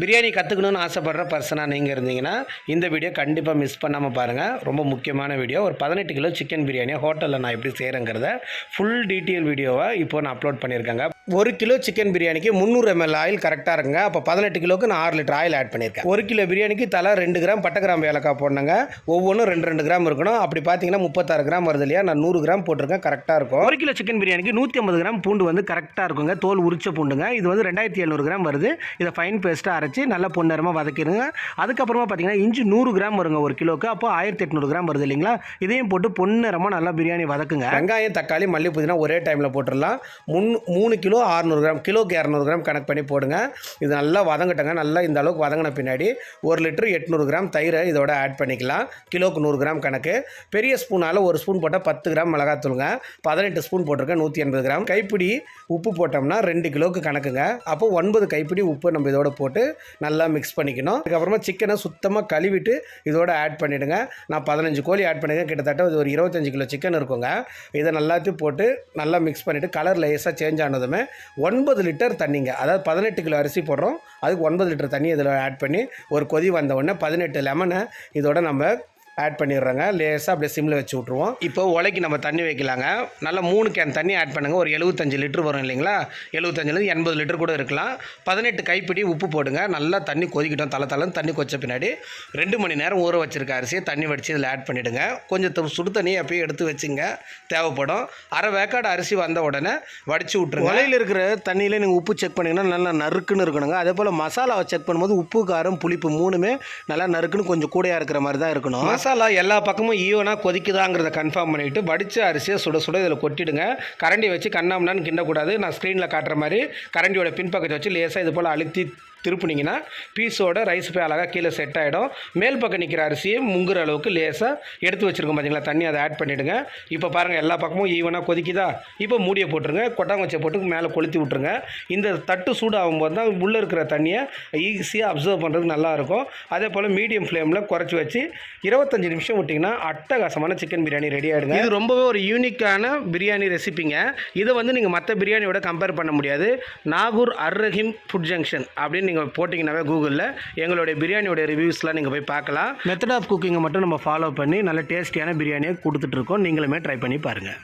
பிரியாணி கற்றுக்கணும்னு ஆசைப்படுற பர்சனாக நீங்கள் இருந்தீங்கன்னா இந்த வீடியோ கண்டிப்பாக மிஸ் பண்ணாமல் பாருங்கள் ரொம்ப முக்கியமான வீடியோ ஒரு பதினெட்டு கிலோ சிக்கன் பிரியாணியை ஹோட்டலில் நான் எப்படி செய்கிறேங்கிறத ஃபுல் டீட்டெயில் வீடியோவை இப்போ நான் அப்லோட் பண்ணியிருக்கேங்க. ஒரு கிலோ சிக்கன் பிரியாணிக்கு முந்நூறு எம்எல் ஆயில் கரெக்டாக இருக்குங்க. அப்போ பதினெட்டு கிலோக்கு நான் ஆறு லிட்டர் ஆயில் ஆட் பண்ணியிருக்கேன். ஒரு கிலோ பிரியாணிக்கு தலை ரெண்டு கிராம் பட்டை கிராம் ஏலக்காய் போடணுங்க. ஒவ்வொன்றும் ரெண்டு ரெண்டு கிராம் இருக்கணும். அப்படி பார்த்தீங்கன்னா முப்பத்தாறு கிராம் வருது இல்லையா? நான் நூறு கிராம் போட்டிருக்கேன். கரெக்டாக இருக்கும். ஒரு கிலோ சிக்கன் பிரியாணிக்கு நூற்றி ஐம்பது கிராம் பூண்டு வந்து கரெக்டாக இருக்குங்க. தோல் உரிச்ச பூண்டுங்க. இது வந்து ரெண்டாயிரத்தி எழுநூறு கிராம் வருது. இதை ஃபைன் பேஸ்ட்டாக அரைச்சி நல்லா பொன்னரமாக வதக்கிடுங்க. அதுக்கப்புறமா பார்த்தீங்கன்னா இஞ்சி நூறு கிராம் வருங்க ஒரு கிலோக்கு. அப்போ ஆயிரத்தி எட்நூறு கிராம் வருது இல்லைங்களா? இதையும் போட்டு பொன்னரமாக நல்லா பிரியாணி வதக்குங்க. வெங்காயம் தக்காளி மல்லி புதினா ஒரே டைமில் போட்டுடலாம். முன் மூணு கிலோ அறநூறு கிராம் கிலோக்கு இரநூறு கிராம் கணக்கு பண்ணி போடுங்க. இது நல்லா வதங்கட்டங்க. நல்லா இந்த அளவுக்கு வதங்கின பின்னாடி ஒரு லிட்டர் எட்நூறு கிராம் தயிரை இதோட ஆட் பண்ணிக்கலாம். கிலோக்கு நூறு கிராம் கணக்கு. பெரிய ஸ்பூனால் ஒரு ஸ்பூன் போட்டால் பத்து கிராம் மிளகாத்தூளுங்க. பதினெட்டு ஸ்பூன் போட்டிருக்கேன் நூற்றி எண்பது கிராம். கைப்பிடி உப்பு போட்டோம்னா ரெண்டு கிலோவுக்கு கணக்குங்க. அப்போ ஒன்பது கைப்பிடி உப்பு நம்ம இதோட போட்டு நல்லா மிக்ஸ் பண்ணிக்கணும். அதுக்கப்புறமா சிக்கனை சுத்தமாக கழுவிட்டு இதோட ஆட் பண்ணிவிடுங்க நான் பதினஞ்சு கோழி ஆட் பண்ணிடுங்க கிட்டத்தட்ட இது ஒரு இருபத்தஞ்சு கிலோ சிக்கன் இருக்குங்க. இதை நல்லாத்தையும் போட்டு நல்லா மிக்ஸ் பண்ணிவிட்டு கலர் லேஸாக சேஞ்ச் ஆனதுமே ஒன்பது லிட்டர் தண்ணிங்க. அதாவது பதினெட்டு கிலோ அரிசி போடுறோம். அதுக்கு ஒன்பது லிட்டர் தண்ணி இதில் ஆட் பண்ணி ஒரு கொதி வந்த உடனே பதினெட்டு லெமனை இதோட நம்ம ஆட் பண்ணிடுறோங்க. லேசாக அப்படியே சிம்மில் வச்சு விட்ருவோம் இப்போ உலைக்கு நம்ம தண்ணி வைக்கலாங்க. நல்லா மூணு கேன் தண்ணி ஆட் பண்ணுங்கள் ஒரு எழுபத்தஞ்சு லிட்டர் வரும் இல்லைங்களா? எழுபத்தஞ்சிலேருந்து எண்பது லிட்டர் கூட இருக்கலாம். பதினெட்டு கைப்பிடி உப்பு போடுங்க. நல்லா தண்ணி கொதிக்கிட்டோம். தலை தலைன்னு தண்ணி கொச்ச பின்னாடி ரெண்டு மணி நேரம் ஊற வச்சிருக்க அரிசியை தண்ணி வடித்து இதில் ஆட் பண்ணிவிடுங்க கொஞ்சம் சுடு தண்ணியை அப்பயே எடுத்து வச்சுங்க. தேவைப்படும். அரை வேக்காடு அரிசி வந்த உடனே வடித்து விட்ருங்க உலையில் இருக்கிற தண்ணியில் நீங்கள் உப்பு செக் பண்ணிங்கன்னா நல்லா நறுக்குன்னு இருக்கணுங்க. அதே போல் மசாலாவை செக் பண்ணும்போது உப்பு காரம் புளிப்பு மூணுமே நல்லா நறுக்குன்னு கொஞ்சம் கூடையாக இருக்கிற மாதிரி தான் இருக்கணும். மசாலா எல்லா பக்கமும் ஈவனாக கொதிக்குதாங்கிறத கன்ஃபார்ம் பண்ணிவிட்டு வடித்த அரிசியை சுட சுட இதில் கொட்டிடுங்க. கரண்டி வச்சு கண்ணாமண்ணான்னு கிண்டக்கூடாது. நான் ஸ்க்ரீனில் காட்டுற மாதிரி கரண்டியோட பின்பக்கத்தை வச்சு லேசாக இது போல் அழுத்தி திருப்புனீங்கன்னா பீஸோட ரைஸ் போய் அழகாக கீழே செட் ஆகிடும் மேல் பக்கம் நிற்கிற அரிசியை முங்குற அளவுக்கு லேசாக எடுத்து வச்சுருக்கோம் பார்த்தீங்களா தண்ணி அதை ஆட் பண்ணிவிடுங்க இப்போ பாருங்கள் எல்லா பக்கமும் ஈவனாக கொதிக்குதா? இப்போ மூடியை போட்டுருங்க. கொட்டாங்கொச்சை போட்டு மேலே கொளுத்தி விட்ருங்க இந்த தட்டு சூடாகும் போது தான் உள்ளே இருக்கிற தண்ணியை ஈஸியாக அப்சர்வ் பண்ணுறதுக்கு நல்லாயிருக்கும் அதே போல் மீடியம் ஃப்ளேமில் குறைச்சி வச்சு இருபத்தஞ்சி நிமிஷம் விட்டிங்கன்னா அட்டகாசமான சிக்கன் பிரியாணி ரெடி ஆகிடுங்க இது ரொம்பவே ஒரு யூனிக்கான பிரியாணி ரெசிபிங்க இதை வந்து நீங்கள் மற்ற பிரியாணியோட கம்பேர் பண்ண முடியாது. நாகூர் அர்ரஹிம் ஃபுட் ஜங்ஷன் அப்படின்னு நீங்கள் போட்டிங்கனாவே கூகுளில் எங்களுடைய பிரியாணியோட ரிவ்யூஸ்லாம் நீங்கள் போய் பார்க்கலாம். மெத்தட் ஆஃப் குக்கிங்கை மட்டும் நம்ம ஃபாலோ பண்ணி நல்ல டேஸ்டியான பிரியாணியை கொடுத்துட்ருக்கோம் நீங்களுமே ட்ரை பண்ணி பாருங்கள்